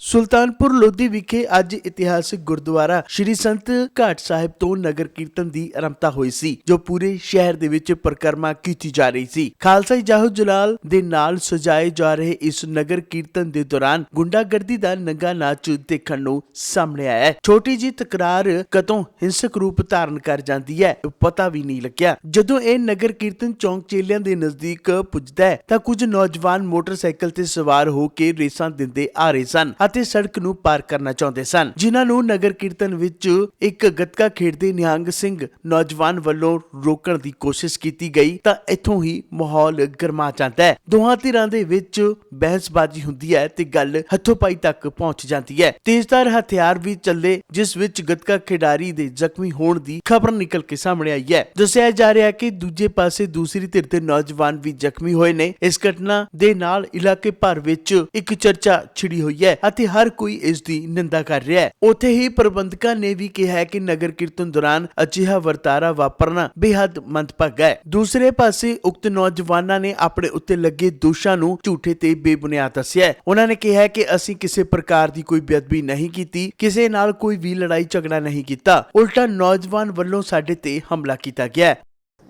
ਸੁਲਤਾਨਪੁਰ ਲੋਧੀ ਵਿਖੇ ਅੱਜ ਇਤਿਹਾਸਕ ਗੁਰਦੁਆਰਾ ਸ਼੍ਰੀ ਸੰਤ ਘਾਟ ਸਾਹਿਬ ਤੋਂ ਨਗਰ ਕੀਰਤਨ ਦੀ ਆਰੰਭਤਾ ਹੋਈ ਸੀ, ਜੋ ਪੂਰੇ ਸ਼ਹਿਰ ਦੇ ਵਿੱਚ ਪਰਿਕਰਮਾ ਕੀਤੀ ਜਾ ਰਹੀ ਸੀ। ਖਾਲਸਾ ਜਾਹੂ ਜਲਾਲ ਦੇ ਨਾਲ ਸਜਾਏ ਜਾ ਰਹੇ ਇਸ ਨਗਰ ਕੀਰਤਨ ਦੇ ਦੌਰਾਨ ਗੁੰਡਾਗਰਦੀ ਦਾ ਨੰਗਾ ਨਾਚ ਦੇਖਣ ਨੂੰ ਸਾਹਮਣੇ ਆਇਆ ਛੋਟੀ ਜੀ ਤਕਰਾਰ ਕਦੋਂ ਹਿੰਸਕ ਰੂਪ ਧਾਰਨ ਕਰ ਜਾਂਦੀ ਹੈ, ਪਤਾ ਵੀ ਨਹੀਂ ਲੱਗਿਆ। ਜਦੋਂ ਇਹ ਨਗਰ ਕੀਰਤਨ ਚੌਂਕ ਚੇਲਿਆਂ ਦੇ ਨਜ਼ਦੀਕ ਪੁੱਜਦਾ ਹੈ, ਤਾਂ ਕੁਝ ਨੌਜਵਾਨ ਮੋਟਰਸਾਈਕਲ ਤੇ ਸਵਾਰ ਹੋ ਕੇ ਰੇਸਾਂ ਦਿੰਦੇ ਆ ਰਹੇ ਸਨ। ਅਤੇ ਸੜਕ ਨੂੰ ਪਾਰ ਕਰਨਾ ਚਾਹੁੰਦੇ ਸਨ, ਜਿਨ੍ਹਾਂ ਨੂੰ ਨਗਰ ਕੀਰਤਨ ਵਿੱਚ ਇੱਕ ਗੱਤਕਾ ਖੇਡਦੇ ਨਿਹੰਗ ਸਿੰਘ ਨੌਜਵਾਨ ਵੱਲੋਂ ਰੋਕਣ ਦੀ ਕੋਸ਼ਿਸ਼ ਕੀਤੀ ਗਈ, ਤਾਂ ਇੱਥੋਂ ਹੀ ਮਾਹੌਲ ਗਰਮਾ ਜਾਂਦਾ ਹੈ। ਦੋਹਾਂ ਧਿਰਾਂ ਦੇ ਵਿੱਚ ਬਹਿਸਬਾਜ਼ੀ ਹੁੰਦੀ ਹੈ ਤੇ ਗੱਲ ਹੱਥੋਂ-ਪਾਈ ਤੱਕ ਪਹੁੰਚ ਜਾਂਦੀ ਹੈ। ਤੇਜ਼ਧਾਰ ਹਥਿਆਰ ਵੀ ਚੱਲੇ, ਜਿਸ ਵਿੱਚ ਗੱਤਕਾ ਖਿਡਾਰੀ ਦੇ ਜ਼ਖਮੀ ਹੋਣ ਦੀ ਖਬਰ ਨਿਕਲ ਕੇ ਸਾਹਮਣੇ ਆਈ ਹੈ। ਦੱਸਿਆ ਜਾ ਰਿਹਾ ਹੈ ਕਿ ਦੂਜੇ ਪਾਸੇ ਦੂਸਰੀ ਧਿਰ ਦੇ ਨੌਜਵਾਨ ਵੀ ਜ਼ਖਮੀ ਹੋਏ ਨੇ। ਇਸ ਘਟਨਾ ਦੇ ਨਾਲ ਇਲਾਕੇ ਭਰ ਵਿੱਚ ਇੱਕ ਚਰਚਾ ਛਿੜੀ ਹੋਈ ਹੈ ਅਤੇ ਹਰ ਕੋਈ ਇਸ ਦੀ ਨਿੰਦਾ ਕਰ ਰਿਹਾ ਹੈ। ਉੱਥੇ ਹੀ ਪ੍ਰਬੰਧਕਾਂ ਨੇ ਵੀ ਕਿਹਾ ਹੈ ਕਿ ਨਗਰ ਕੀਰਤਨ ਦੌਰਾਨ ਅਜਿਹਾ ਵਰਤਾਰਾ ਵਾਪਰਨਾ ਬੇहद ਮੰਦਭਾਗਾ ਹੈ। ਦੂਸਰੇ ਪਾਸੇ ਉਕਤ ਨੌਜਵਾਨਾਂ ਨੇ ਆਪਣੇ ਉੱਤੇ ਲੱਗੇ ਦੋਸ਼ਾਂ ਨੂੰ ਝੂਠੇ ਤੇ ਬੇਬੁਨਿਆਦ ਦੱਸਿਆ ਉਹਨਾਂ ਨੇ ਕਿਹਾ ਹੈ ਕਿ ਅਸੀਂ ਕਿਸੇ ਪ੍ਰਕਾਰ ਦੀ ਕੋਈ ਬੇਅਦਬੀ ਨਹੀਂ ਕੀਤੀ, ਕਿਸੇ ਨਾਲ ਕੋਈ ਵੀ ਲੜਾਈ ਝਗੜਾ ਨਹੀਂ ਕੀਤਾ। ਉਲਟਾ ਨੌਜਵਾਨ ਵੱਲੋਂ ਸਾਡੇ ਤੇ ਹਮਲਾ ਕੀਤਾ ਗਿਆ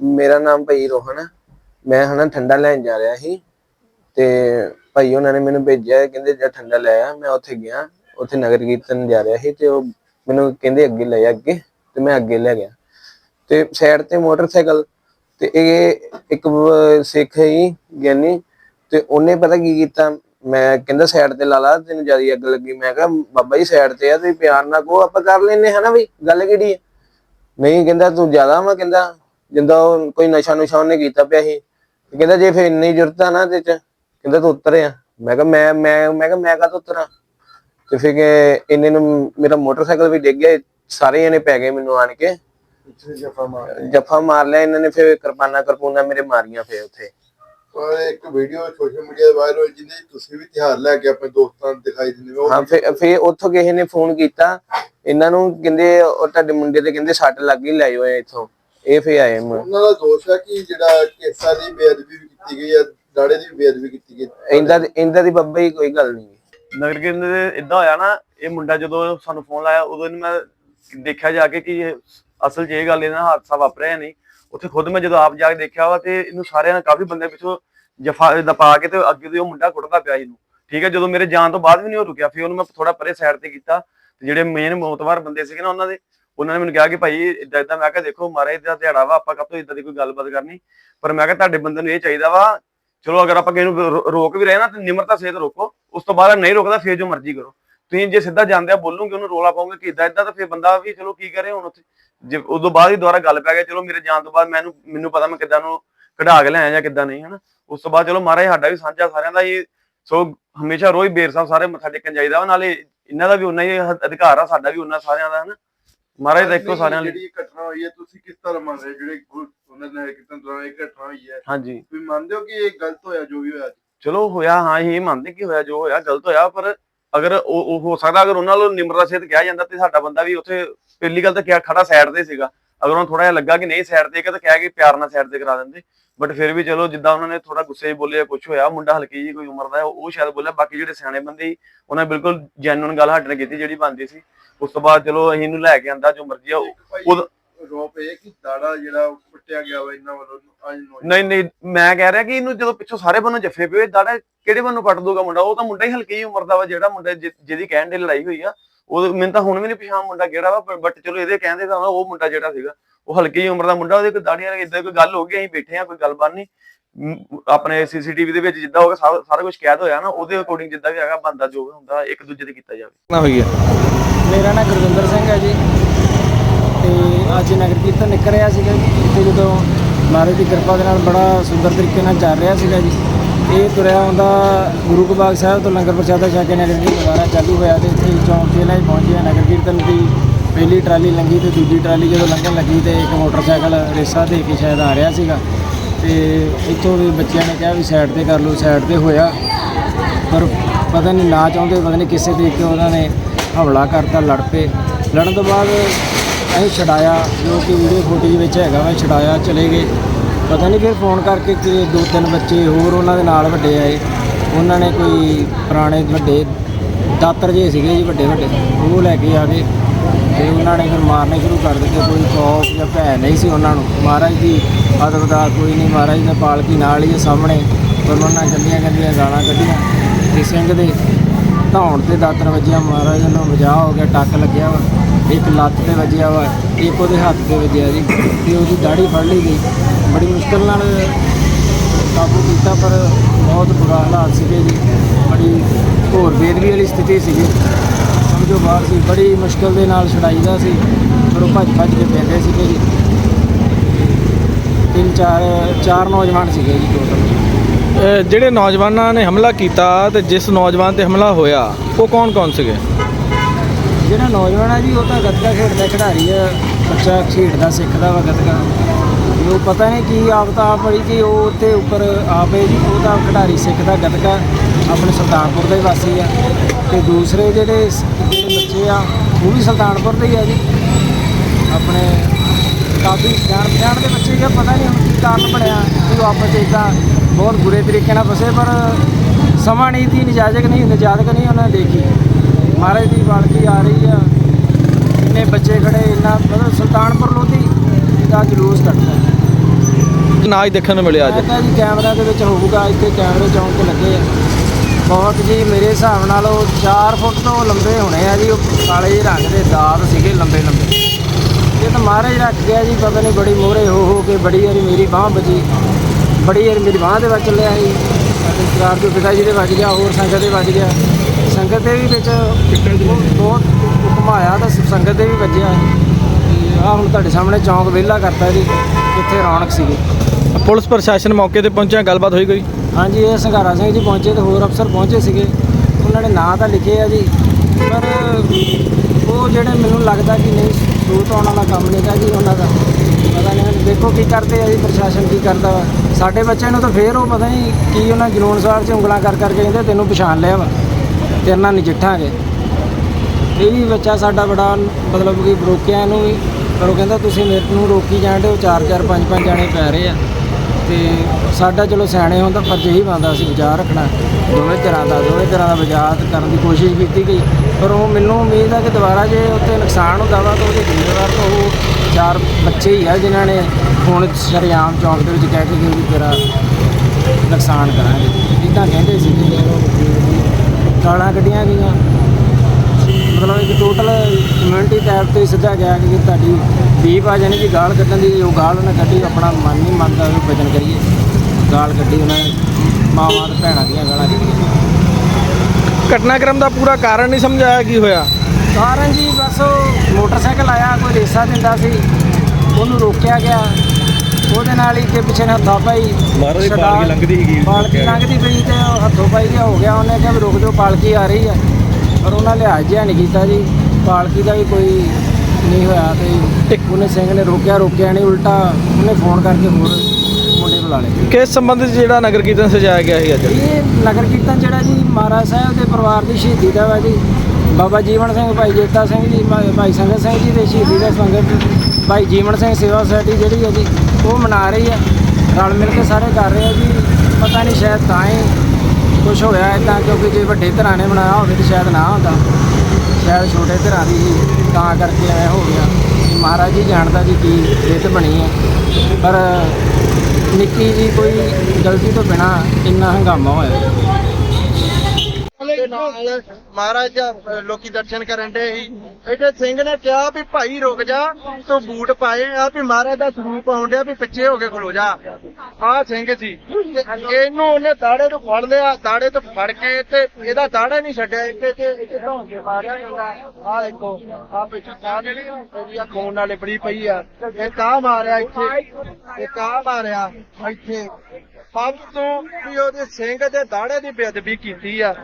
ਮੇਰਾ ਨਾਮ ਭਾਈ ਰੋਹਨ ਮੈਂ ਹਨਾ ਠੰਡਾ ਲੈਣ ਜਾ ਰਿਹਾ ਸੀ। ਤੇ ਭਾਈ ਉਹਨਾਂ ਨੇ ਮੈਨੂੰ ਭੇਜਿਆ, ਕਹਿੰਦੇ ਜਾ ਠੰਡਾ ਲੈ ਆ, ਮੈਂ ਉੱਥੇ ਗਿਆ, ਉੱਥੇ ਨਗਰ ਕੀਰਤਨ ਜਾ ਰਿਹਾ ਸੀ ਤੇ ਉਹ ਮੈਨੂੰ ਕਹਿੰਦੇ ਅੱਗੇ ਲੈ ਆ ਅੱਗੇ, ਤੇ ਮੈਂ ਅੱਗੇ ਲੈ ਗਿਆ। ਤੇ ਸਾਈਡ ਤੇ ਮੋਟਰਸਾਈਕਲ, ਤੇ ਇਹ ਇੱਕ ਸਿੱਖ ਹੀ ਗਿਆਨੀ, ਤੇ ਉਹਨੇ ਪਤਾ ਕੀ ਕੀਤਾ? ਮੈਂ ਕਹਿੰਦਾ ਸਾਈਡ ਤੇ ਲਾ ਲਾ, ਤੈਨੂੰ ਜ਼ਿਆਦਾ ਅੱਗ ਲੱਗੀ। ਮੈਂ ਕਿਹਾ, ਬਾਬਾ ਜੀ ਸਾਈਡ ਤੇ ਆ, ਤੁਸੀਂ ਪਿਆਰ ਨਾਲ ਕਹੋ, ਆਪਾਂ ਕਰ ਲੈਨੇ ਹਨਾ ਵੀ ਗੱਲ ਕਿਹੜੀ ਹੈ ਨਹੀਂ, ਕਹਿੰਦਾ ਤੂੰ ਜ਼ਿਆਦਾ ਵਾ, ਕਹਿੰਦਾ, ਜਿੰਦਾ ਉਹ ਕੋਈ ਨਸ਼ਾ ਨੁਸ਼ਾ ਉਹਨੇ ਕੀਤਾ ਪਿਆ ਸੀ। ਕਹਿੰਦਾ ਜੇ ਫਿਰ ਇੰਨੀ ਜ਼ਰੂਰਤ ਆ ਨਾ ਤੇ ਚ ਕਹਿੰਦਾ ਤੂੰ ਉਤਰ ਆ ਮੈਂ ਕਿਹਾ ਮੈਂ ਮੈਂ ਮੈਂ ਕਿਹਾ ਮੈਂ ਕਾਹਤੋਂ ਉਤਰਾਂ? ਤੇ ਫਿਰ ਕਿ ਇਹਨੇ ਨੂੰ ਮੇਰਾ ਮੋਟਰਸਾਈਕਲ ਵੀ ਡਿੱਗ ਗਿਆ ਸਾਰੇ ਜਣੇ ਪੈ ਗਏ ਮੈਨੂੰ ਆਣ ਕੇ। ਜੱਫਾ ਮਾਰ ਲਿਆ। ਇਹਨਾਂ ਨੇ ਫਿਰ ਕਿਰਪਾਨਾ ਕਰਪੂਨਾ ਮੇਰੇ ਮਾਰੀਆਂ ਫੇਰ ਉੱਥੇ। ਪਰ ਇੱਕ ਵੀਡੀਓ ਸੋਸ਼ਲ ਮੀਡੀਆ ਤੇ ਵਾਇਰਲ ਹੋਈ ਜਿੰਦੇ ਤੁਸੀਂ ਵੀ ਤਿਹਾਰ ਲੈ ਕੇ ਆਪਣੇ ਦੋਸਤਾਂ ਨੂੰ ਦਿਖਾਈ ਦਿੰਦੇ ਹੋ। ਫਿਰ ਫਿਰ ਉੱਥੋਂ ਕਿਸੇ ਨੇ ਫੋਨ ਕੀਤਾ। ਇਹਨਾਂ ਨੂੰ ਕਹਿੰਦੇ ਉਹ ਤੁਹਾਡੇ ਮੁੰਡੇ ਤੇ ਕਹਿੰਦੇ ਸੱਟ ਲੱਗ ਗਈ ਲੈ ਜਾਓ ਇੱਥੋਂ। ਇਹ ਫੇ ਆਏ ਮ- ਉਹਨਾਂ ਦਾ ਦੋਸ਼ ਹੈ ਕਿ ਜਿਹੜਾ ਕੇਸਾਂ ਦੀ ਬੇਅਦਬੀ ਵੀ ਕੀਤੀ ਗਈ ਹੈ ਦਾੜੇ ਦੀ ਬੇਅਦਬੀ ਕੀਤੀ ਗਈ। ਇੰਦਾ ਇੰਦਾ ਦੀ ਬੱਬਾ ਹੀ ਕੋਈ ਗੱਲ ਨਹੀਂ। ਨਗਰ ਕੀਰਤਨ ਦੇ ਇਦਾਂ ਹੋਇਆ ਨਾ ਇਹ ਮੁੰਡਾ ਜਦੋਂ ਸਾਨੂੰ ਫੋਨ ਲਾਇਆ ਉਦੋਂ ਇਹਨੂੰ ਮੈਂ ਦੇਖਿਆ ਜਾ ਕੇ ਕਿ ਇਹ ਅਸਲ 'ਚ ਇਹ ਗੱਲ ਇਹਨਾਂ ਹਾਦਸਾ ਵਾਪਰਿਆ ਨਹੀਂ। ਉੱਥੇ ਖੁਦ ਮੈਂ ਜਦੋਂ ਆਪ ਜਾ ਕੇ ਦੇਖਿਆ ਵਾ ਤੇ ਇਹਨੂੰ ਸਾਰਿਆਂ ਨੇ ਕਾਫੀ ਬੰਦੇ ਪਿੱਛੋਂ ਜਫਾ ਦਾ ਪਾ ਕੇ ਤੇ ਅੱਗੇ ਤੋਂ ਉਹ ਮੁੰਡਾ ਕੁੱਟਦਾ ਪਿਆ ਇਹਨੂੰ। ਠੀਕ ਹੈ ਜਦੋਂ ਮੇਰੇ ਜਾਣ ਤੋਂ ਬਾਅਦ ਵੀ ਨਹੀਂ ਉਹ ਰੁਕਿਆ ਫਿਰ ਉਹਨੂੰ ਮੈਂ ਥੋੜਾ ਪਰੇ ਸਾਈਡ ਤੇ ਕੀਤਾ। ਤੇ ਜਿਹੜੇ ਮੇਨ ਮੋਤਵਾਰ ਬੰਦੇ ਸੀਗੇ ਨਾ ਉਹਨਾਂ ਦੇ ਉਹਨਾਂ ਨੇ ਮੈਨੂੰ ਕਿਹਾ ਕਿ ਭਾਈ ਇਦਾਂ ਇਦਾਂ ਮੈਂ ਕਿਹਾ ਦੇਖੋ ਮਹਾਰਾਜ ਦਾ ਦਿਹਾੜਾ ਵਾ ਆਪਾਂ ਕਾਹਤੋਂ ਇਦਾਂ ਦੀ ਕੋਈ ਗੱਲਬਾਤ ਕਰਨੀ? ਪਰ ਮੈਂ ਕਿਹਾ ਤੁਹਾਡੇ ਬੰਦੇ ਨੂੰ ਇਹ ਚਾਹੀਦਾ ਵਾ ਚਲੋ ਅਗਰ ਆਪਾਂ ਕਿਸੇ ਨੂੰ ਰੋ- ਰੋਕ ਵੀ ਰਹੇ ਨਾ ਤੇ ਨਿਮਰਤਾ ਸਹਿਤ ਰੋਕੋ, ਉਸ ਤੋਂ ਬਾਅਦ ਨਹੀਂ ਰੋਕਦਾ, ਫੇਰ ਜੋ ਮਰਜ਼ੀ ਕਰੋ। ਤੁਸੀਂ ਜੇ ਸਿੱਧਾ ਜਾਂਦੇ ਆ ਬੋਲੂਗੇ ਉਹਨੂੰ ਰੋਲਾ ਪਾਉਂਗੇ ਕਿ ਇਦਾਂ ਇਦਾਂ ਤਾਂ ਫੇਰ ਬੰਦਾ ਵੀ ਚਲੋ ਕੀ ਕਰੇ ਹੁਣ ਉੱਥੇ। ਜੇ ਉਦੋਂ ਬਾਅਦ ਹੀ ਦੁਬਾਰਾ ਗੱਲ ਪੈ ਗਿਆ ਚਲੋ ਮੇਰੇ ਜਾਣ ਤੋਂ ਬਾਅਦ ਮੈਨੂੰ ਮੈਨੂੰ ਪਤਾ ਮੈਂ ਕਿੱਦਾਂ ਨੂੰ ਕਢਾ ਕੇ ਲਿਆਇਆ ਜਾਂ ਕਿੱਦਾਂ ਨਹੀਂ, ਹਨਾ। ਉਸ ਤੋਂ ਬਾਅਦ ਚਲੋ ਮਹਾਰਾਜ ਸਾਡਾ ਵੀ ਸਾਂਝਾ ਸਾਰਿਆਂ ਦਾ ਹੀ, ਸੋ ਹਮੇਸ਼ਾ ਰੋਜ਼ ਬੇਰ ਸਾਹਿਬ ਸਾਰੇ ਮੱਥਾ ਟੇਕਣ ਜਾਈਦਾ ਵਾ, ਨਾਲੇ ਇਹਨਾਂ ਦਾ ਵੀ ਉਨਾ ਹੀ ਹ- ਅਧਿਕਾਰ ਆ, ਸਾਡਾ ਵੀ ਉਨਾ ਸਾਰਿਆਂ ਦਾ, ਹਨਾ। ਮਹਾਰਾਜ ਦਾ ਇੱਕੋ ਸਾਰਿਆਂ ਲਈ। ਜਿਹੜੀ ਘਟਨਾ ਹੋਈ ਹੈ ਤੁਸੀਂ ਕਿਸ ਤਰ੍ਹਾਂ ਮੰਨ ਰਹੇ? ਜਿਹੜੇ ਉਹਨਾਂ ਨੇ ਕਿਤਨ ਦੌਰਾਨ ਇਹ ਘਟਨਾ ਹੋਈ ਹੈ। ਹਾਂਜੀ। ਤੁਸੀਂ ਮੰਨਦੇ ਹੋ ਕਿ ਇਹ ਗਲਤ ਹੋਇਆ ਜੋ ਵੀ ਹੋਇਆ? ਚਲੋ ਹੋਇਆ ਹਾਂ ਇਹ ਮੰਨਦੇ ਕਿ ਹੋਇਆ ਜੋ ਹੋਇਆ ਗਲਤ ਹੋਇਆ ਪਰ ਅਗਰ ਉਹ ਹੋ ਸਕਦਾ ਅਗਰ ਉਹਨਾਂ ਨੂੰ ਨਿਮਰਤਾ ਸਹਿਤ ਕਿਹਾ ਜਾਂਦਾ ਤੇ ਸਾਡਾ ਬੰਦਾ ਵੀ ਉੱਥੇ ਪਹਿਲੀ ਗੱਲ ਤਾਂ ਕਿਹਾ ਖੜਾ ਸਾਈਡ ਤੇ ਸੀਗਾ। ਅਗਰ ਉਹਨੂੰ ਥੋੜਾ ਜਿਹਾ ਲੱਗਾ ਕਿ ਨਹੀਂ ਸਾਈਡ ਤੇ ਕਿ ਤਾਂ ਕਹਿ ਕੇ ਪਿਆਰ ਨਾਲ ਸਾਈਡ ਤੇ ਕਰਾ ਦਿੰਦੇ। ਬਟ ਫਿਰ ਵੀ ਚਲੋ ਜਿੱਦਾਂ ਉਹਨਾਂ ਨੇ ਥੋੜਾ ਗੁੱਸੇ 'ਚ ਬੋਲੇ ਕੁਝ ਹੋਇਆ ਮੁੰਡਾ ਹਲਕੀ ਜੀ ਕੋਈ ਉਮਰ ਦਾ ਉਹ ਸ਼ਾਇਦ ਬੋਲਿਆ ਬਾਕੀ ਜਿਹੜੇ ਸਿਆਣੇ ਬੰਦੇ ਸੀ ਉਹਨਾਂ ਬਿਲਕੁਲ ਜੈਨੂਨ ਗੱਲ ਨਾਲ ਕੀਤੀ ਜਿਹੜੀ ਬਣਦੀ ਸੀ। ਉਸ ਤੋਂ ਬਾਅਦ ਚਲੋ ਅਸੀਂ ਇਹਨੂੰ ਲੈ ਕੇ ਆਂਦਾ ਜੋ ਮਰਜ਼ੀ ਆ ਉਹ- ਰੋਪ ਇਹ ਕਿ ਦਾੜਾ ਜਿਹੜਾ ਪੁੱਟਿਆ ਗਿਆ ਵਾ ਇਹਨਾਂ ਵੱਲੋਂ ਨਹੀਂ ਨਹੀਂ ਮੈਂ ਕਹਿ ਰਿਹਾ ਕਿ ਇਹਨੂੰ ਜਦੋਂ ਪਿੱਛੋਂ ਸਾਰੇ ਬੰਨੋਂ ਜੱਫੇ ਪਏ ਦਾੜਾ ਕਿਹੜੇ ਬੰਨੋਂ ਪੱਟ ਦੂਗਾ ਮੁੰਡਾ? ਉਹ ਤਾਂ ਮੁੰਡਾ ਹੀ ਹਲਕੀ ਉਮਰ ਦਾ ਵਾ ਜਿਹੜਾ ਮੁੰਡਾ ਜਿਹਦੀ ਕਹਿਣ ਦੀ ਲੜਾਈ ਹੋਈ ਆ। ਉਹ ਮੈਨੂੰ ਤਾਂ ਹੁਣ ਵੀ ਨਹੀਂ ਪਛਾਣ ਮੁੰਡਾ ਕਿਹੜਾ ਵਾ ਬਟ ਚਲੋ ਇਹਦੇ ਕਹਿੰਦੇ ਤਾਂ ਉਹ ਮੁੰਡਾ ਜਿਹੜਾ ਸੀਗਾ ਉਹ ਹਲਕੀ ਉਮਰ ਦਾ ਮੁੰਡਾ ਉਹਦੇ ਕੋਈ ਦਾੜੀਆਂ ਇਦਾਂ ਕੋਈ ਗੱਲ ਹੋ ਗਈ ਅਸੀਂ ਬੈਠੇ ਆ ਕੋਈ ਗੱਲਬਾਤ ਨਹੀਂ। ਆਪਣੇ ਸੀਸੀਟੀਵੀ ਦੇ ਵਿੱਚ ਜਿੱਦਾਂ ਹੋਗਾ ਸਾਰਾ ਸਾਰਾ ਕੁਝ ਕੈਦ ਹੋਇਆ ਨਾ ਉਹਦੇ ਅਕੋਰਡਿੰਗ ਜਿੱਦਾਂ ਵੀ ਹੈਗਾ ਬੰਦਾ ਜੋ ਵੀ ਹੁੰਦਾ ਇੱਕ ਦੂਜੇ ਤੇ ਕੀਤਾ ਜਾਵੇ। ਨਾ ਹੋਈ ਹੈ? ਮੇਰਾ ਨਾਮ ਗੁਰਵਿੰਦਰ ਸਿੰਘ ਹੈ ਜੀ। ਤੇ ਅੱਜ ਨਗਰ ਕੀਰਤਨ ਨਿਕਲ ਰਿਹਾ ਸੀਗਾ ਜੀ ਇੱਥੇ ਜਦੋਂ ਮਹਾਰਾਜ ਦੀ ਕਿਰਪਾ ਦੇ ਨਾਲ ਬੜਾ ਸੁੰਦਰ ਤਰੀਕੇ ਨਾਲ ਚੱਲ ਰਿਹਾ ਸੀਗਾ ਜੀ। ਇਹ ਤੁਰਿਆ ਆਉਂਦਾ ਗੁਰੂ ਬਾਗ ਸਾਹਿਬ ਤੋਂ ਲੰਗਰ ਪ੍ਰਸ਼ਾਦਾ ਛਕ ਕੇ ਨਗਰ ਕੀਰਤਨ ਦੁਬਾਰਾ ਚਾਲੂ ਹੋਇਆ ਤੇ ਇੱਥੇ ਚੌਂਕ ਚੇਲਾ ਹੀ ਪਹੁੰਚਿਆ ਨਗਰ ਕੀਰਤਨ ਦੀ ਪਹਿਲੀ ਟਰਾਲੀ ਲੰਗੀ ਤੇ ਦੂਜੀ ਟਰਾਲੀ ਜਦੋਂ ਲੰਘਣ ਲੱਗੀ ਤੇ ਇੱਕ ਮੋਟਰਸਾਈਕਲ ਰੇਸਾ ਦੇ ਕੇ ਸ਼ਾਇਦ ਆ ਰਿਹਾ ਸੀਗਾ। ਤੇ ਇੱਥੋਂ ਵੀ ਬੱਚਿਆਂ ਨੇ ਕਿਹਾ ਵੀ ਸਾਈਡ ਤੇ ਕਰ ਲਓ ਸਾਈਡ ਤੇ ਹੋਇਆ। ਪਰ ਪਤਾ ਨਹੀਂ ਨਾ ਚਾਹੁੰਦੇ, ਪਤਾ ਨਹੀਂ ਕਿਸੇ ਤਰੀਕੇ ਉਹਨਾਂ ਨੇ ਹਮਲਾ ਕਰਤਾ, ਲੜ ਪਏ। ਲੜਨ ਤੋਂ ਬਾਅਦ ਅਸੀਂ ਛਡਾਇਆ, ਜੋ ਕਿ ਵੀਡੀਓ ਫੁਟੇਜ ਵਿੱਚ ਹੈਗਾ ਵਾ, ਛਡਾਇਆ, ਚਲੇ ਗਏ। ਪਤਾ ਨਹੀਂ ਫਿਰ ਫੋਨ ਕਰਕੇ ਕਿ ਦੋ ਤਿੰਨ ਬੱਚੇ ਹੋਰ ਉਹਨਾਂ ਦੇ ਨਾਲ ਵੱਡੇ ਆਏ। ਉਹਨਾਂ ਨੇ ਕੋਈ ਪੁਰਾਣੇ ਵੱਡੇ ਦਾਤਰ ਜੇ ਸੀਗੇ ਜੀ ਵੱਡੇ ਵੱਡੇ ਉਹ ਲੈ ਕੇ ਆ ਗਏ। ਤੇ ਉਹਨਾਂ ਨੇ ਫਿਰ ਮਾਰਨੇ ਸ਼ੁਰੂ ਕਰ ਦਿੱਤੇ। ਕੋਈ ਖੌਫ ਜਾਂ ਭੈ ਨਹੀਂ ਸੀ ਉਹਨਾਂ ਨੂੰ। ਮਹਾਰਾਜ ਦੀ ਅਦਬ ਕੋਈ ਨਹੀਂ। ਮਹਾਰਾਜ ਨੇ ਪਾਲਕੀ ਨਾਲ ਹੀ ਹੈ ਸਾਹਮਣੇ। ਪਰ ਉਹਨਾਂ ਗੰਦੀਆਂ ਗੰਦੀਆਂ ਗਾਲਾਂ ਕੱਢੀਆਂ। ਤੇ ਸਿੰਘ ਦੇ ਧੌਣ ਤੇ ਦਾਤਰ ਵੱਜਿਆ। ਮਹਾਰਾਜ ਨੂੰ ਬਚਾਅ ਹੋ ਗਿਆ। ਟੱਕ ਲੱਗਿਆ ਵਾ। ਇੱਕ ਲੱਤ ਤੇ ਵੱਜਿਆ ਵਾ। ਇੱਕ ਉਹਦੇ ਹੱਥ ਤੇ ਵੱਜਿਆ ਜੀ। ਤੇ ਉਹਦੀ ਦਾੜੀ ਫੜ ਲਈ ਗਈ। ਬੜੀ ਮੁਸ਼ਕਲ ਨਾਲ ਕਾਬੂ ਕੀਤਾ, ਪਰ ਬਹੁਤ ਬੁਰਾ ਹਾਲਾਤ ਸੀਗੇ ਜੀ। ਬੜੀ ਘੋਰ ਬੇਦਬੀ ਵਾਲੀ ਸਥਿਤੀ ਸੀਗੀ। ਸਮਝੋ ਬਾਹਰ ਸੀ ਬੜੀ ਮੁਸ਼ਕਲ ਦੇ ਨਾਲ ਛੁਡਾਈਦਾ ਸੀ ਪਰ ਉਹ ਭੱਜ ਭੱਜ ਕੇ ਪੈਂਦੇ ਸੀਗੇ ਜੀ। ਤਿੰਨ ਚਾਰ ਚਾਰ ਨੌਜਵਾਨ ਸੀਗੇ ਜੀ ਟੋਟਲ ਜਿਹੜੇ ਨੌਜਵਾਨਾਂ ਨੇ ਹਮਲਾ ਕੀਤਾ ਤੇ ਜਿਸ ਨੌਜਵਾਨ ਤੇ ਹਮਲਾ ਹੋਇਆ ਉਹ ਕੌਣ ਕੌਣ ਸੀਗੇ? ਜਿਹੜਾ ਨੌਜਵਾਨ ਆ ਜੀ ਉਹ ਤਾਂ ਗੱਤਕਾ ਖੇਡਦਾ ਖਿਡਾਰੀ ਆ ਬੱਚਾ ਖੇਡਦਾ ਸਿੱਖਦਾ ਵਾ ਗੱਤਕਾ। ਉਹ ਪਤਾ ਨਹੀਂ ਕੀ ਆਪ ਤਾਂ ਆਪ ਕਿ ਉਹ ਉੱਤੇ ਉੱਪਰ ਆਪੇ ਜੀ ਉਹ ਤਾਂ ਖਿਡਾਰੀ ਸਿੱਖਦਾ ਗੱਤਕਾ। ਆਪਣੇ ਸੁਲਤਾਨਪੁਰ ਦੇ ਵਾਸੀ ਆ ਤੇ ਦੂਸਰੇ ਜਿਹੜੇ ਬੱਚੇ ਆ ਉਹ ਵੀ ਸੁਲਤਾਨਪੁਰ ਦੇ ਹੀ ਆ ਜੀ। ਆਪਣੇ ਕਾਫੀ ਜਾਣ ਪਛਾਣ ਦੇ ਬੱਚੇ ਆ ਪਤਾ ਨਹੀਂ ਹੁਣ ਕੀ ਕਾਰਨ ਬਣਿਆ ਕਿ ਉਹ ਆਪਸ ਵਿੱਚ ਇਦਾਂ ਬਹੁਤ ਬੁਰੇ ਤਰੀਕੇ ਨਾਲ ਫਸੇ ਪਰ ਸਮਾਂ ਨਹੀਂ ਦੀ ਨਿਜਾਜ਼ਕ ਨਹੀਂ ਨਿਜਾਜ਼ਕ ਨਹੀਂ ਉਹਨਾਂ ਨੇ ਦੇਖੀ। ਮਹਾਰਾਜ ਦੀ ਬਾਲਕੀ ਆ ਰਹੀ ਆ। ਇੰਨੇ ਬੱਚੇ ਖੜੇ ਇੰਨਾ ਮਤਲਬ ਸੁਲਤਾਨਪੁਰ ਲੋਧੀ ਦਾ ਜਲੂਸ ਕੱਢਦਾ ਨਾ ਹੀ ਦੇਖਣ ਨੂੰ ਮਿਲਿਆ ਅੱਜ। ਜੀ ਕੈਮਰਾ ਦੇ ਵਿੱਚ ਹੋਊਗਾ ਇੱਥੇ ਕੈਮਰੇ ਚੌਂਕ ਤੇ ਲੱਗੇ ਆ। ਬਹੁਤ ਜੀ, ਮੇਰੇ ਹਿਸਾਬ ਨਾਲ ਉਹ 4 ਫੁੱਟ ਤੋਂ ਲੰਬੇ ਹੋਣੇ ਆ ਜੀ, ਉਹ ਕਾਲੇ ਜਿਹੇ ਰੰਗ ਦੇ ਦਾਤ ਸੀਗੇ, ਲੰਬੇ ਲੰਬੇ। ਇਹ ਤਾਂ ਮਹਾਰਾਜ ਰੱਖ ਗਿਆ ਜੀ, ਪਤਾ ਨਹੀਂ ਬੜੀ ਮੋਹਰੇ ਹੋ ਹੋ ਕੇ ਬੜੀ ਵਾਰੀ ਮੇਰੀ ਬਾਹ ਬਚੀ ਬੜੀ ਵਾਰੀ ਮੇਰੀ ਬਾਹ ਦੇ ਵਿੱਚ ਚੱਲਿਆ ਜੀ ਅਤੇ ਸਰਾਰ ਦੇ ਪਿਤਾ ਜੀ ਦੇ ਵੱਜ ਗਿਆ, ਹੋਰ ਸੰਗਤ ਦੇ ਵੱਜ ਗਿਆ। ਸੰਗਤ ਦੇ ਵੀ ਵਿੱਚ ਬਹੁਤ- ਬਹੁਤ ਘੁਮਾਇਆ ਤਾਂ ਸੰਗਤ ਦੇ ਵੀ ਵੱਜਿਆ। ਆ ਹੁਣ ਤੁਹਾਡੇ ਸਾਹਮਣੇ ਚੌਂਕ ਵਿਹਲਾ ਕਰਤਾ ਜੀ, ਇੱਥੇ ਰੌਣਕ ਸੀਗੀ। ਪੁਲਿਸ ਪ੍ਰਸ਼ਾਸਨ ਮੌਕੇ ਤੇ ਪਹੁੰਚਿਆ, ਗੱਲਬਾਤ ਹੋਈ ਕੋਈ? ਹਾਂਜੀ, ਇਹ ਸੰਘਾਰਾ ਸਿੰਘ ਜੀ ਪਹੁੰਚੇ ਤੇ ਹੋਰ ਅਫਸਰ ਪਹੁੰਚੇ ਸੀਗੇ। ਉਹਨਾਂ ਨੇ ਨਾਂ ਤਾਂ ਲਿਖੇ ਆ ਜੀ, ਪਰ ਉਹ ਜਿਹੜੇ ਮੈਨੂੰ ਲੱਗਦਾ ਕਿ ਨਹੀਂ, ਸੂਤ ਆਉਣ ਵਾਲਾ ਕੰਮ ਨਹੀਂਗਾ ਜੀ ਉਹਨਾਂ ਦਾ। ਪਤਾ ਨਹੀਂ ਦੇਖੋ ਕੀ ਕਰਦੇ ਆ ਜੀ, ਪ੍ਰਸ਼ਾਸਨ ਕੀ ਕਰਦਾ ਵਾ। ਸਾਡੇ ਬੱਚਿਆਂ ਨੂੰ ਤਾਂ ਫੇਰ ਉਹ ਪਤਾ ਨਹੀਂ ਕੀ ਉਹਨਾਂ ਜਨੂਨ ਸਾਹਿਬ ਚ ਉਂਗਲਾਂ ਕਰ ਕਰਕੇ ਕਹਿੰਦੇ ਤੈਨੂੰ ਪਛਾਣ ਲਿਆ ਵਾ, ਤੇਰੇ ਨਾਲ ਨਜਿੱਠਾਂਗੇ। ਇਹ ਵੀ ਬੱਚਾ ਸਾਡਾ ਬੜਾ ਮਤਲਬ ਕਿ ਰੋਕਿਆ ਇਹਨੂੰ ਵੀ, ਪਰ ਉਹ ਕਹਿੰਦਾ ਤੁਸੀਂ ਮੇਰੇ ਨੂੰ ਰੋਕੀ ਜਾਂਦੇ ਹੋ ਚਾਰ ਚਾਰ, ਪੰਜ ਪੰਜ ਜਾਣੇ ਪੈ ਰਹੇ ਆ। ਤੇ ਸਾਡਾ ਚਲੋ ਸਿਆਣੇ ਹੁੰਦਾ ਫਰਜ਼ ਇਹੀ ਬਣਦਾ ਅਸੀਂ ਬਚਾਅ ਰੱਖਣਾ। ਦੋਵੇਂ ਤਰ੍ਹਾਂ ਦਾ, ਦੋਵੇਂ ਤਰ੍ਹਾਂ ਦਾ ਬਚਾਅ ਕਰਨ ਦੀ ਕੋਸ਼ਿਸ਼ ਕੀਤੀ ਗਈ। ਪਰ ਉਹ ਮੈਨੂੰ ਉਮੀਦ ਆ ਕਿ ਦੁਬਾਰਾ ਜੇ ਉੱਤੇ ਨੁਕਸਾਨ ਹੁੰਦਾ ਵਾ ਤਾਂ ਉਹਦੇ ਜ਼ਿੰਮੇਵਾਰ ਤਾਂ ਉਹ ਚਾਰ ਬੱਚੇ ਹੀ ਆ ਜਿਨ੍ਹਾਂ ਨੇ ਹੁਣ ਸ਼ਰੇਆਮ ਚੌਂਕ ਦੇ ਵਿੱਚ ਕਹਿ ਕੇ ਕਿ ਵੀ ਤੇਰਾ ਨੁਕਸਾਨ ਕਰਾਂਗੇ। ਇੱਦਾਂ ਕਹਿੰਦੇ ਸੀ ਗਾਲਾਂ ਕੱਢੀਆਂ ਗਈਆਂ। ਮਤਲਬ ਇੱਕ ਟੋਟਲ ਕਮਿਊਨਿਟੀ ਟੈਬ ਤੇ ਸਿੱਧਾ ਗਿਆ ਕਿ ਤੁਹਾਡੀ ਦੀਪ ਆ ਜਾਣੀ ਕਿ ਗਾਲ ਕੱਢਣ ਦੀ ਉਹ ਗਾਲ ਉਹਨੇ ਕੱਢੀ ਆਪਣਾ ਮਨ ਨਹੀਂ ਮੰਨਦਾ ਵੀ ਭਜਨ ਕਰੀਏ। ਗਾਲ ਕੱਢੀ ਉਹਨਾਂ ਨੇ ਮਾਵਾਂ ਤੇ ਭੈਣਾਂ ਦੀਆਂ ਗਾਲਾਂ ਕੱਢੀਆਂ। ਘਟਨਾਕ੍ਰਮ ਦਾ ਪੂਰਾ ਕਾਰਨ ਨਹੀਂ ਸਮਝਾਇਆ ਕੀ ਹੋਇਆ? ਕਾਰਨ ਜੀ ਬਸ ਮੋਟਰਸਾਈਕਲ ਆਇਆ ਕੋਈ ਰੇਸਾ ਦਿੰਦਾ ਸੀ ਉਹਨੂੰ ਰੋਕਿਆ ਗਿਆ। ਉਹਦੇ ਨਾਲ ਹੀ ਕਿ ਪਿੱਛੇ ਨੇ ਹੱਥਾਂ ਪਾਈ। ਮਹਾਰਾਜ ਦੀ ਪਾਲਕੀ ਲੰਘਦੀ ਸੀਗੀ। ਪਾਲਕੀ ਲੰਘਦੀ ਪਈ ਤੇ ਹੱਥੋਂ ਪਾਈ ਜਿਹਾ ਹੋ ਗਿਆ ਉਹਨੇ ਕਿਹਾ ਵੀ ਰੁਕ ਜਾਓ ਪਾਲਕੀ ਆ ਰਹੀ ਹੈ ਪਰ ਉਹਨਾਂ ਲਿਹਾਜ਼ ਜਿਹਾ ਨਹੀਂ ਕੀਤਾ ਜੀ। ਪਾਲਕੀ ਦਾ ਵੀ ਕੋਈ ਨਹੀਂ ਹੋਇਆ ਤੇ ਉਹਨੇ ਸਿੰਘ ਨੇ ਰੋਕਿਆ ਰੋਕਿਆ ਨਹੀਂ ਉਲਟਾ ਉਹਨੇ ਫੋਨ ਕਰਕੇ ਹੋਰ ਮੁੰਡੇ ਬੁਲਾ ਲਏ। ਕਿਸ ਸੰਬੰਧ 'ਚ ਜਿਹੜਾ ਨਗਰ ਕੀਰਤਨ ਸਜਾਇਆ ਗਿਆ ਸੀ ਅੱਜ? ਇਹ ਨਗਰ ਕੀਰਤਨ ਜਿਹੜਾ ਜੀ ਮਹਾਰਾਜ ਸਾਹਿਬ ਦੇ ਪਰਿਵਾਰ ਦੀ ਸ਼ਹੀਦੀ ਦਾ ਵਾ ਜੀ। ਬਾਬਾ ਜੀਵਨ ਸਿੰਘ ਭਾਈ ਜੇਤਾ ਸਿੰਘ ਜੀ ਭਾਈ ਸੰਗਤ ਸਿੰਘ ਜੀ ਦੇ ਸ਼ਹੀਦੀ ਦਾ ਸੰਗਤ ਭਾਈ ਜੀਵਨ ਸਿੰਘ ਸੇਵਾ ਸੁਸਾਇਟੀ ਜਿਹੜੀ ਹੈ ਜੀ ਉਹ ਮਨਾ ਰਹੀ ਹੈ। ਰਲ ਮਿਲ ਕੇ ਸਾਰੇ ਕਰ ਰਹੇ ਆ ਜੀ। ਪਤਾ ਨਹੀਂ ਸ਼ਾਇਦ ਤਾਂ ਹੀ ਕੁਝ ਹੋਇਆ ਇਦਾਂ ਕਿਉਂਕਿ ਜੇ ਵੱਡੇ ਧਿਰਾਂ ਨੇ ਬਣਾਇਆ ਹੋਵੇ ਤਾਂ ਸ਼ਾਇਦ ਨਾ ਹੁੰਦਾ। ਸ਼ਾਇਦ ਛੋਟੇ ਧਿਰਾਂ ਦੀ ਹੀ ਤਾਂ ਕਰਕੇ ਐ ਹੋ ਗਿਆ ਮਹਾਰਾਜ ਜੀ ਜਾਣਦਾ ਜੀ ਕੀ ਰਿਤ ਬਣੀ ਹੈ। ਪਰ ਨਿੱਕੀ ਜੀ ਕੋਈ ਗਲਤੀ ਤੋਂ ਬਿਨਾ ਇੰਨਾ ਹੰਗਾਮਾ ਹੋਇਆ। ਮਹਾਰਾਜ, ਲੋਕੀ ਦਰਸ਼ਨ ਕਰਨ ਦੇ ਇਹਦੇ ਸਿੰਘ ਨੇ ਕਿਹਾ ਵੀ ਭਾਈ ਰੁਕ ਜਾ, ਤੂੰ ਬੂਟ ਪਾਏ ਆ ਵੀ ਮਹਾਰਾਜ ਦਾ ਸਰੂਪ ਆਉਣ ਡਿਆ ਵੀ ਪਿੱਛੇ ਹੋ ਕੇ ਖਲੋ ਜਾ। ਆ ਸਿੰਘ ਸੀ। ਤੇ ਇਹਨੂੰ ਉਹਨੇ ਦਾੜੇ ਤੋਂ ਫੜ ਲਿਆ, ਦਾੜੇ ਤੋਂ ਫੜ ਕੇ ਤੇ ਇਹਦਾ ਦਾੜਾ ਨਹੀਂ ਛੱਡਿਆ, ਇੱਥੇ ਤੇ ਇੱਥੇ ਧੌਣ ਕੇ ਮਾਰਿਆ ਜਾਂਦਾ ਆ ਦੇਖੋ ਆ ਪਿੱਛੇ ਕਾ ਜਿਹੜੀ ਇਹਦੀ ਆ ਖੂਨ ਨਾਲ ਲਿਬੜੀ ਪਈ ਆ। ਇਹ ਕਾ ਮਾਰਿਆ ਇੱਥੇ? ਇਹ ਕਾ ਮਾਰਿਆ ਇੱਥੇ? ਸਭ ਤੋਂ ਵੀ ਉਹਦੇ ਸਿੰਘ ਦੇ ਦਾੜੇ ਦੀ ਬੇਅਦਬੀ ਕੀਤੀ ਆ।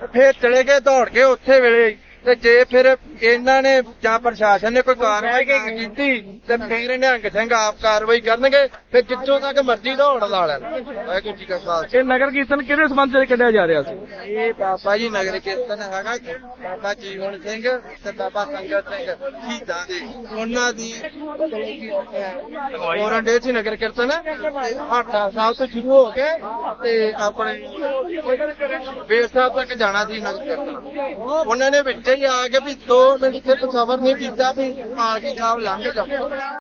ਫੇਰ ਚਲੇ ਗਏ ਦੌੜ ਕੇ ਉੱਥੇ ਵੇਲੇ। ਤੇ ਜੇ ਫਿਰ ਇਹਨਾਂ ਨੇ ਜਾਂ ਪ੍ਰਸ਼ਾਸਨ ਨੇ ਕੋਈ ਕਾਰਵਾਈ ਨਾ ਕੀਤੀ ਤੇ ਫਿਰ ਨਿਹੰਗ ਸਿੰਘ ਆਪ ਕਾਰਵਾਈ ਕਰਨਗੇ ਫਿਰ ਜਿੱਥੋਂ ਤੱਕ ਮਰਜ਼ੀ ਦੌੜ ਲਾ ਲੈਣ। ਵਾਹਿਗੁਰੂ ਜੀ ਕਾ ਖਾਲਸਾ। ਇਹ ਨਗਰ ਕੀਰਤਨ ਕਿਹਦੇ ਸੰਬੰਧ ਵਿੱਚ ਕੱਢਿਆ ਜਾ ਰਿਹਾ ਸੀ? ਇਹ ਬਾਬਾ ਜੀ ਨਗਰ ਕੀਰਤਨ ਹੈਗਾ ਬਾਬਾ ਜੀਵਨ ਸਿੰਘ ਤੇ ਬਾਬਾ ਸੰਗਤ ਸਿੰਘ ਸ਼ਹੀਦਾਂ ਦੇ। ਉਹਨਾਂ ਦੀ ਔਰਨ ਦੇ ਸੀ ਨਗਰ ਕੀਰਤਨ। ਹਾਟਾ ਸਾਹਿਬ ਤੋਂ ਸ਼ੁਰੂ ਹੋ ਕੇ ਤੇ ਆਪਣੇ ਬੇਰ ਸਾਹਿਬ ਤੱਕ ਜਾਣਾ ਸੀ ਨਗਰ ਕੀਰਤਨ। ਉਹਨਾਂ ਨੇ ਵਿੱਚ ਹੀ ਆ ਕੇ ਵੀ 2 ਮਿੰਟ ਸਿਰਫ ਸਬਰ ਨਹੀਂ ਕੀਤਾ ਵੀ ਆ ਕੇ ਸਾਹਿਬ ਲੰਘ ਜਾ